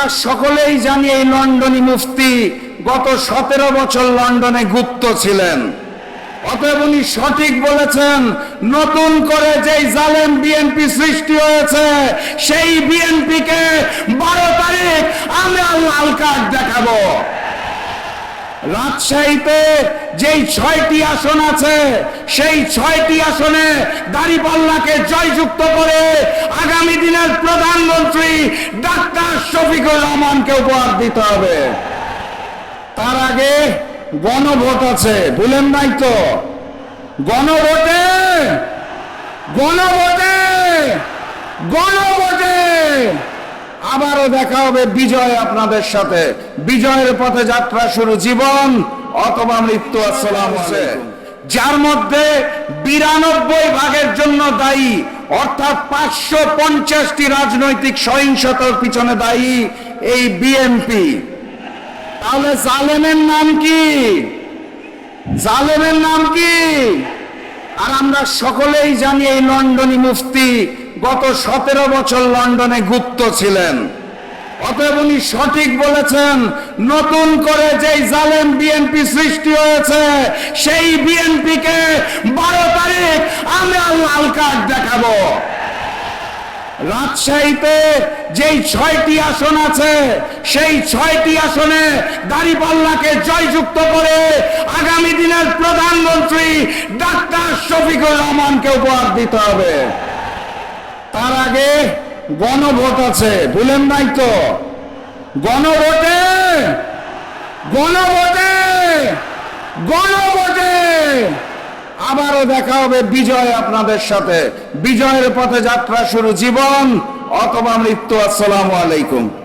আমরা সকলেই জানি এই লন্ডনী মুফতি গত সতেরো বছর লন্ডনে গুপ্ত ছিলেন। অতএব উনি সঠিক বলেছেন, নতুন করে যেই জালেম বিএনপি সৃষ্টি হয়েছে, সেই বিএনপিকে বারো তারিখ আমরা লাল কার্ড দেখাবো। রাজশাহীতে যেই ছয়টি আসন আছে, সেই ছয়টি আসনে দাড়িপাল্লাকে জয়যুক্ত করে প্রধানমন্ত্রী ডাক্তার শফিকুর রহমানকে উপহার দিতে হবে। তার আগে গণভোট আছে, ভুলেন নাই তো? গণভোটে! গণভোটে! গণভোটে! আবারও দেখা হবে বিজয় আপনাদের সাথে। বিজয়ের পথে যাত্রা শুরু, জীবন অথবা মৃত্যু, আসসালাম আছে যার মধ্যে বিরানব্বই ভাগের জন্য দায়ী অর্থাৎ পাঁচশো পঞ্চাশটি রাজনৈতিক সহিংসতার পিছনে দায়ী এই বিএনপি। তাহলে জালেমের নাম কি? জালেমের নাম কি? আর আমরা সকলেই জানি এই লন্ডনী মুফতি গত সতেরো বছর লন্ডনে গুপ্ত ছিলেন। অতএব উনি সঠিক বলেছেন, নতুন করে যেই জালেম বিএনপি সৃষ্টি হয়েছে, সেই বিএনপিকে বারো তারিখ দেখাবো রাজশাহীতে যেই ছয়টি আসন আছে, সেই ছয়টি আসনে দাড়িপাল্লাকে জয়যুক্ত করে আগামী দিনের প্রধানমন্ত্রী ডাক্তার শফিকুর রহমানকে উপহার দিতে হবে। তার আগে গণভোট আছে ভুলেন নাই তো? গণভোটে গণভোটে গণভোটে! আবারও দেখা হবে বিজয় আপনাদের সাথে। বিজয়ের পথে যাত্রা শুরু, জীবন অথবা মৃত্যু। আসসালামু আলাইকুম।